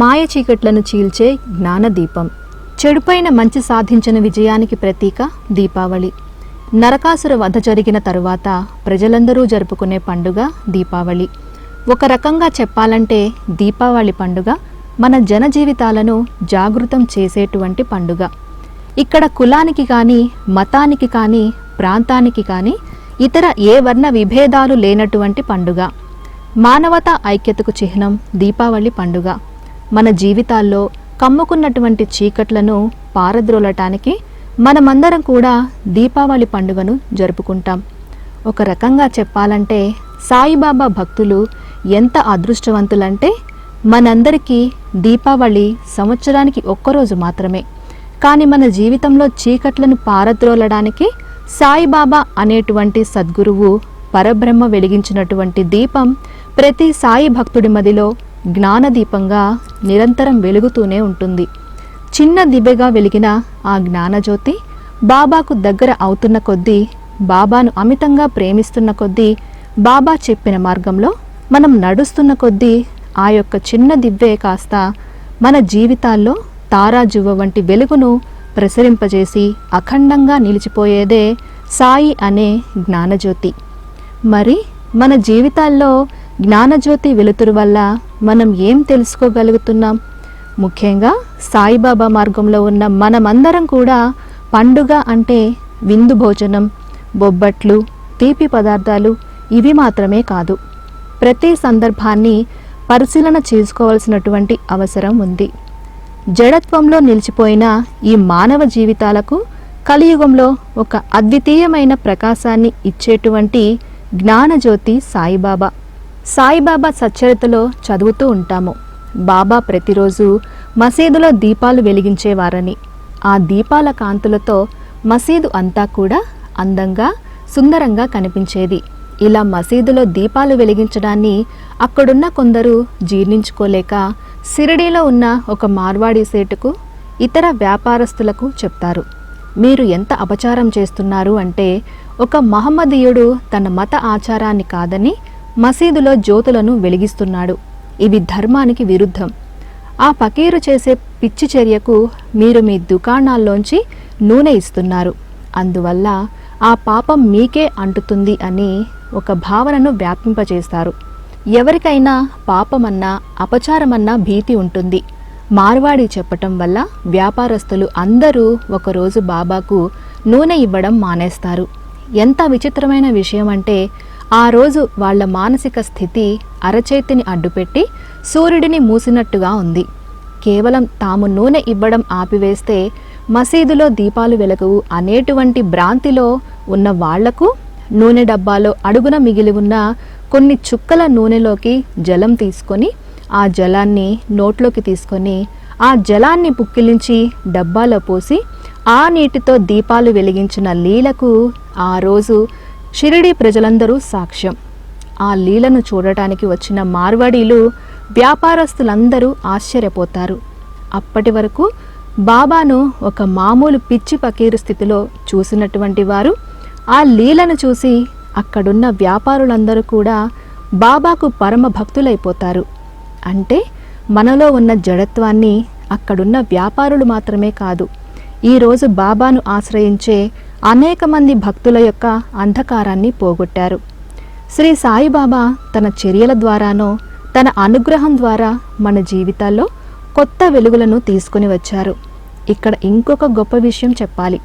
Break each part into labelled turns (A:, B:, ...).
A: మాయ చీకట్లను చీల్చే జ్ఞానదీపం. చెడుపైన మంచి సాధించిన విజయానికి ప్రతీక దీపావళి. నరకాసుర వధ జరిగిన తరువాత ప్రజలందరూ జరుపుకునే పండుగ దీపావళి. ఒక రకంగా చెప్పాలంటే దీపావళి పండుగ మన జన జీవితాలను జాగృతం చేసేటువంటి పండుగ. ఇక్కడ కులానికి కానీ మతానికి కానీ ప్రాంతానికి కానీ ఇతర ఏ వర్ణ విభేదాలు లేనటువంటి పండుగ. మానవతా ఐక్యతకు చిహ్నం దీపావళి పండుగ. మన జీవితాల్లో కమ్ముకున్నటువంటి చీకట్లను పారద్రోలటానికి మనమందరం కూడా దీపావళి పండుగను జరుపుకుంటాం. ఒక రకంగా చెప్పాలంటే సాయిబాబా భక్తులు ఎంత అదృష్టవంతులంటే మనందరికీ దీపావళి సంవత్సరానికి ఒక్కరోజు మాత్రమే. కానీ మన జీవితంలో చీకట్లను పారద్రోలడానికి సాయిబాబా అనేటువంటి సద్గురువు పరబ్రహ్మ వెలిగించినటువంటి దీపం ప్రతి సాయి భక్తుడి మదిలో జ్ఞానదీపంగా నిరంతరం వెలుగుతూనే ఉంటుంది. చిన్న దిబ్బెగా వెలిగిన ఆ జ్ఞానజ్యోతి బాబాకు దగ్గర అవుతున్న కొద్దీ బాబాను అమితంగా ప్రేమిస్తున్న కొద్దీ బాబా చెప్పిన మార్గంలో మనం నడుస్తున్న కొద్దీ ఆ యొక్క చిన్న దివ్వే కాస్త మన జీవితాల్లో తారాజువ్వ వంటి వెలుగును ప్రసరింపజేసి అఖండంగా నిలిచిపోయేదే సాయి అనే జ్ఞానజ్యోతి. మరి మన జీవితాల్లో జ్ఞానజ్యోతి వెలుతురు వల్ల మనం ఏం తెలుసుకోగలుగుతున్నాం? ముఖ్యంగా సాయిబాబా మార్గంలో ఉన్న మనమందరం కూడా పండుగ అంటే విందు భోజనం బొబ్బట్లు తీపి పదార్థాలు ఇవి మాత్రమే కాదు. ప్రతి సందర్భాన్ని పరిశీలన చేసుకోవాల్సినటువంటి అవసరం ఉంది. జడత్వంలో నిలిచిపోయిన ఈ మానవ జీవితాలకు కలియుగంలో ఒక అద్వితీయమైన ప్రకాశాన్ని ఇచ్చేటువంటి జ్ఞానజ్యోతి సాయిబాబా. సాయిబాబా సచ్చరితలో చదువుతూ ఉంటాము. బాబా ప్రతిరోజు మసీదులో దీపాలు వెలిగించేవారని. ఆ దీపాల కాంతులతో మసీదు అంతా కూడా అందంగా సుందరంగా కనిపించేది. ఇలా మసీదులో దీపాలు వెలిగించడాన్ని అక్కడున్న కొందరు జీర్ణించుకోలేక సిరిడీలో ఉన్న ఒక మార్వాడి సేటుకు ఇతర వ్యాపారస్తులకు చెప్తారు. మీరు ఎంత అపచారం చేస్తున్నారు అంటే ఒక మహమ్మదీయుడు తన మత ఆచారాన్ని కాదని మసీదులో జ్యోతులను వెలిగిస్తున్నాడు. ఇది ధర్మానికి విరుద్ధం. ఆ పకీరు చేసే పిచ్చి చర్యకు మీరు మీ దుకాణాల్లోంచి నూనె ఇస్తున్నారు. అందువల్ల ఆ పాపం మీకే అంటుతుంది అని ఒక భావనను వ్యాపింపచేస్తారు. ఎవరికైనా పాపమన్నా అపచారమన్నా భీతి ఉంటుంది. మార్వాడి చెప్పటం వల్ల వ్యాపారస్తులు అందరూ ఒకరోజు బాబాకు నూనె ఇవ్వడం మానేస్తారు. ఎంత విచిత్రమైన విషయం అంటే ఆ రోజు వాళ్ళ మానసిక స్థితి అరచేతిని అడ్డుపెట్టి సూర్యుడిని మూసినట్టుగా ఉంది. కేవలం తాము నూనె ఇవ్వడం ఆపివేస్తే మసీదులో దీపాలు వెలగవు. అనేటువంటి భ్రాంతిలో ఉన్న వాళ్ళకు నూనె డబ్బాలో అడుగున మిగిలి ఉన్న కొన్ని చుక్కల నూనెలోకి జలం తీసుకొని ఆ జలాన్ని నోట్లోకి తీసుకొని ఆ జలాన్ని పుక్కిలించి డబ్బాలో పోసి ఆ నీటితో దీపాలు వెలిగించిన లీలకు ఆ రోజు షిరిడి ప్రజలందరూ సాక్ష్యం. ఆ లీలను చూడటానికి వచ్చిన మార్వాడీలు వ్యాపారస్తులందరూ ఆశ్చర్యపోతారు. అప్పటి వరకు బాబాను ఒక మామూలు పిచ్చి పకీరు స్థితిలో చూసినటువంటి వారు ఆ లీలను చూసి అక్కడున్న వ్యాపారులందరూ కూడా బాబాకు పరమ భక్తులైపోతారు. అంటే మనలో ఉన్న జడత్వాన్ని అక్కడున్న వ్యాపారులు మాత్రమే కాదు ఈరోజు బాబాను ఆశ్రయించే అనేక మంది భక్తుల యొక్క అంధకారాన్ని పోగొట్టారు. శ్రీ సాయిబాబా తన చర్యల ద్వారానో తన అనుగ్రహం ద్వారా మన జీవితాల్లో కొత్త వెలుగులను తీసుకుని వచ్చారు. ఇక్కడ ఇంకొక గొప్ప విషయం చెప్పాలి.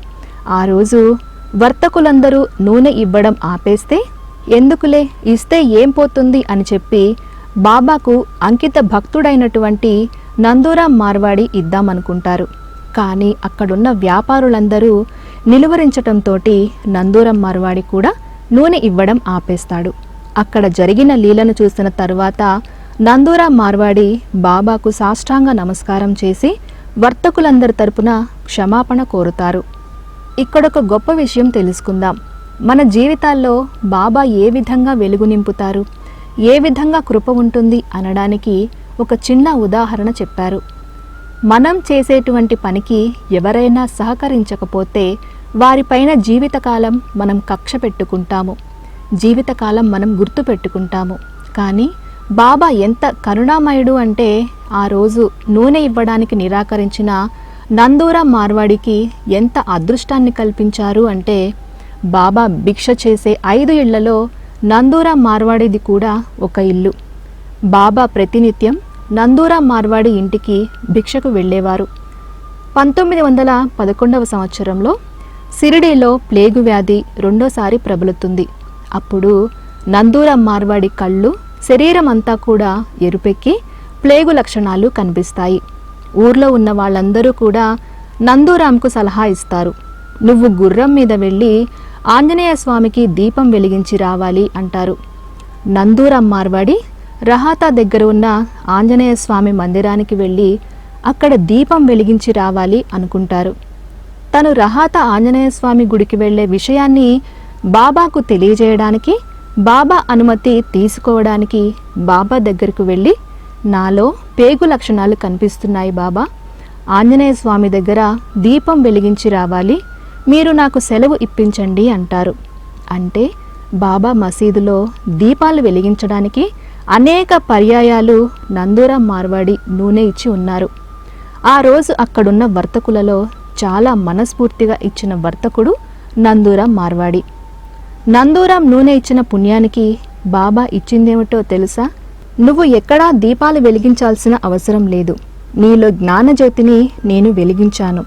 A: ఆ రోజు వర్తకులందరూ నూనె ఇవ్వడం ఆపేస్తే ఎందుకులే? ఇస్తే ఏం పోతుంది అని చెప్పి బాబాకు అంకిత భక్తుడైనటువంటి నందూరా మార్వాడి ఇద్దామనుకుంటారు. కానీ అక్కడున్న వ్యాపారులందరూ నిలువరించటంతో నందూరం మార్వాడి కూడా నూనె ఇవ్వడం ఆపేస్తాడు. అక్కడ జరిగిన లీలను చూసిన తరువాత నందూరా మార్వాడి బాబాకు సాష్టాంగ నమస్కారం చేసి వర్తకులందరి తరపున క్షమాపణ కోరుతారు. ఇక్కడొక గొప్ప విషయం తెలుసుకుందాం. మన జీవితాల్లో బాబా ఏ విధంగా వెలుగు నింపుతారు? ఏ విధంగా కృప ఉంటుంది? అనడానికి ఒక చిన్న ఉదాహరణ చెప్పారు. మనం చేసేటువంటి పనికి ఎవరైనా సహకరించకపోతే వారిపైన జీవితకాలం మనం కక్ష పెట్టుకుంటాము. జీవితకాలం మనం గుర్తు పెట్టుకుంటాము. కానీ బాబా ఎంత కరుణామయుడు అంటే ఆ రోజు నూనె ఇవ్వడానికి నిరాకరించిన నందూరా మార్వాడికి ఎంత అదృష్టాన్ని కల్పించారు అంటే బాబా భిక్ష చేసే ఐదు ఇళ్ళలో నందూరా మార్వాడిది కూడా ఒక ఇల్లు. బాబా ప్రతినిత్యం నందూరా మార్వాడి ఇంటికి భిక్షకు వెళ్ళేవారు. పంతొమ్మిది వందల పదకొండవ సంవత్సరంలో సిరిడీలో ప్లేగు వ్యాధి రెండోసారి ప్రబలుతుంది. అప్పుడు నందూరం మార్వాడి కళ్ళు శరీరం అంతా కూడా ఎరుపెక్కి ప్లేగు లక్షణాలు కనిపిస్తాయి. ఊర్లో ఉన్న వాళ్ళందరూ కూడా నందూరాంకు సలహా ఇస్తారు. నువ్వు గుర్రం మీద వెళ్ళి ఆంజనేయ స్వామికి దీపం వెలిగించి రావాలి అంటారు. నందూరం మార్వాడి రహాతా దగ్గర ఉన్న ఆంజనేయ స్వామి మందిరానికి వెళ్ళి అక్కడ దీపం వెలిగించి రావాలి అనుకుంటారు. తను రహాత ఆంజనేయ స్వామి గుడికి వెళ్ళే విషయాన్ని బాబాకు తెలియజేయడానికి బాబా అనుమతి తీసుకోవడానికి బాబా దగ్గరకు వెళ్ళి నాలో పేగు లక్షణాలు కనిపిస్తున్నాయి బాబా. ఆంజనేయ స్వామి దగ్గర దీపం వెలిగించి రావాలి మీరు నాకు సెలవు ఇప్పించండి అంటారు. అంటే బాబా మసీదులో దీపాలు వెలిగించడానికి అనేక పర్యాయాలు నందూరం మార్వాడి నూనె ఇచ్చి ఉన్నారు. ఆ రోజు అక్కడున్న వర్తకులలో చాలా మనస్ఫూర్తిగా ఇచ్చిన వర్తకుడు నందూరం మార్వాడి. నందూరం నూనె ఇచ్చిన పుణ్యానికి బాబా ఇచ్చిందేమిటో తెలుసా? నువ్వు ఎక్కడా దీపాలు వెలిగించాల్సిన అవసరం లేదు. నీలో జ్ఞానజ్యోతిని నేను వెలిగించాను.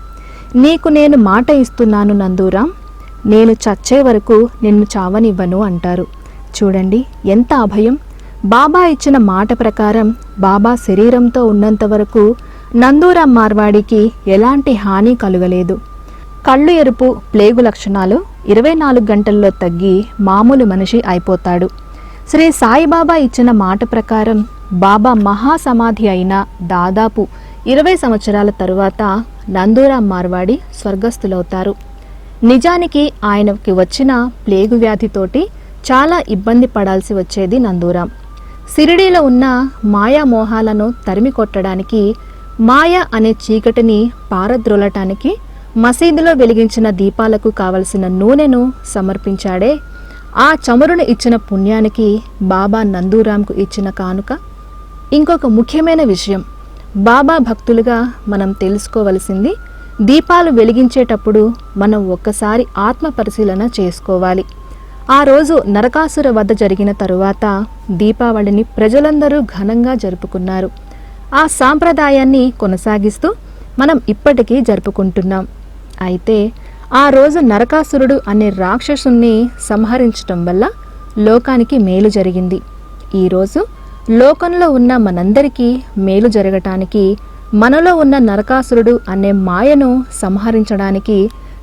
A: నీకు నేను మాట ఇస్తున్నాను నందూరాం. నేను చచ్చే వరకు నిన్ను చావనివ్వను అంటారు. చూడండి ఎంత అభయం! బాబా ఇచ్చిన మాట ప్రకారం బాబా శరీరంతో ఉన్నంత వరకు నందూరాం మార్వాడికి ఎలాంటి హాని కలుగలేదు. కళ్ళు ఎరుపు ప్లేగు లక్షణాలు ఇరవై నాలుగు గంటల్లో తగ్గి మామూలు మనిషి అయిపోతాడు. శ్రీ సాయిబాబా ఇచ్చిన మాట ప్రకారం బాబా మహాసమాధి అయిన దాదాపు ఇరవై సంవత్సరాల తరువాత నందూరాం మార్వాడి స్వర్గస్థులవుతారు. నిజానికి ఆయనకి వచ్చిన ప్లేగు వ్యాధితోటి చాలా ఇబ్బంది పడాల్సి వచ్చేది నందూరాం సిరిడీలో ఉన్న మాయా మోహాలను తరిమి కొట్టడానికి మాయ అనే చీకటిని పారద్రోలటానికి మసీదులో వెలిగించిన దీపాలకు కావలసిన నూనెను సమర్పించాడే. ఆ చమురును ఇచ్చిన పుణ్యానికి బాబా నందూరాంకు ఇచ్చిన కానుక. ఇంకొక ముఖ్యమైన విషయం బాబా భక్తులుగా మనం తెలుసుకోవలసింది దీపాలు వెలిగించేటప్పుడు మనం ఒక్కసారి ఆత్మ పరిశీలన చేసుకోవాలి. ఆ రోజు నరకాసుర వద్ద జరిగిన తరువాత దీపావళిని ప్రజలందరూ ఘనంగా జరుపుకున్నారు. ఆ సాంప్రదాయాన్ని కొనసాగిస్తూ మనం ఇప్పటికీ జరుపుకుంటున్నాం. అయితే ఆ రోజు నరకాసురుడు అనే రాక్షసుణ్ణి సంహరించటం వల్ల లోకానికి మేలు జరిగింది. ఈరోజు లోకంలో ఉన్న మనందరికీ మేలు జరగటానికి మనలో ఉన్న నరకాసురుడు అనే మాయను సంహరించడానికి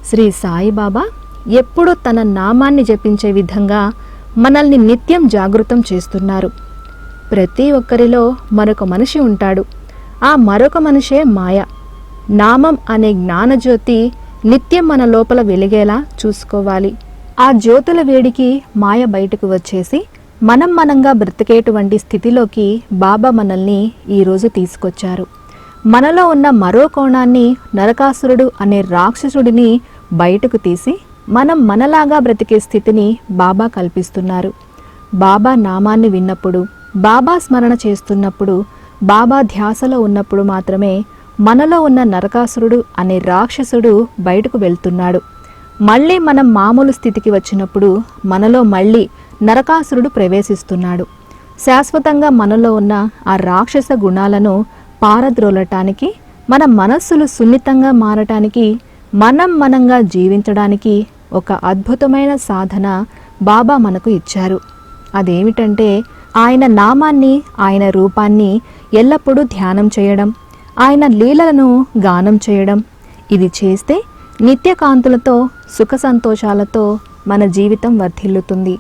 A: శ్రీ సాయిబాబా ఎప్పుడూ తన నామాన్ని జపించే విధంగా మనల్ని నిత్యం జాగృతం చేస్తున్నారు. ప్రతి ఒక్కరిలో మరొక మనిషి ఉంటాడు. ఆ మరొక మనిషే మాయ. నామం అనే జ్ఞానజ్యోతి నిత్యం మన లోపల వెలిగేలా చూసుకోవాలి. ఆ జ్యోతుల వేడికి మాయ బయటకు వచ్చేసి మనం మనంగా బ్రతికేటువంటి స్థితిలోకి బాబా మనల్ని ఈరోజు తీసుకొచ్చారు. మనలో ఉన్న మరో కోణాన్ని నరకాసురుడు అనే రాక్షసుడిని బయటకు తీసి మనం మనలాగా బ్రతికే స్థితిని బాబా కల్పిస్తున్నారు. బాబా నామాన్ని విన్నప్పుడు బాబా స్మరణ చేస్తున్నప్పుడు బాబా ధ్యాసలో ఉన్నప్పుడు మాత్రమే మనలో ఉన్న నరకాసురుడు అనే రాక్షసుడు బయటకు వెళ్తున్నాడు. మళ్ళీ మనం మామూలు స్థితికి వచ్చినప్పుడు మనలో మళ్ళీ నరకాసురుడు ప్రవేశిస్తున్నాడు. శాశ్వతంగా మనలో ఉన్న ఆ రాక్షస గుణాలను పారద్రోలటానికి మన మనస్సులు సున్నితంగా మారటానికి మనం మనంగా జీవించడానికి ఒక అద్భుతమైన సాధన బాబా మనకు ఇచ్చారు. అదేమిటంటే ఆయన నామాన్ని ఆయన రూపాన్ని ఎల్లప్పుడూ ధ్యానం చేయడం ఆయన లీలలను గానం చేయడం. ఇది చేస్తే నిత్యకాంతులతో సుఖ సంతోషాలతో మన జీవితం వర్ధిల్లుతుంది.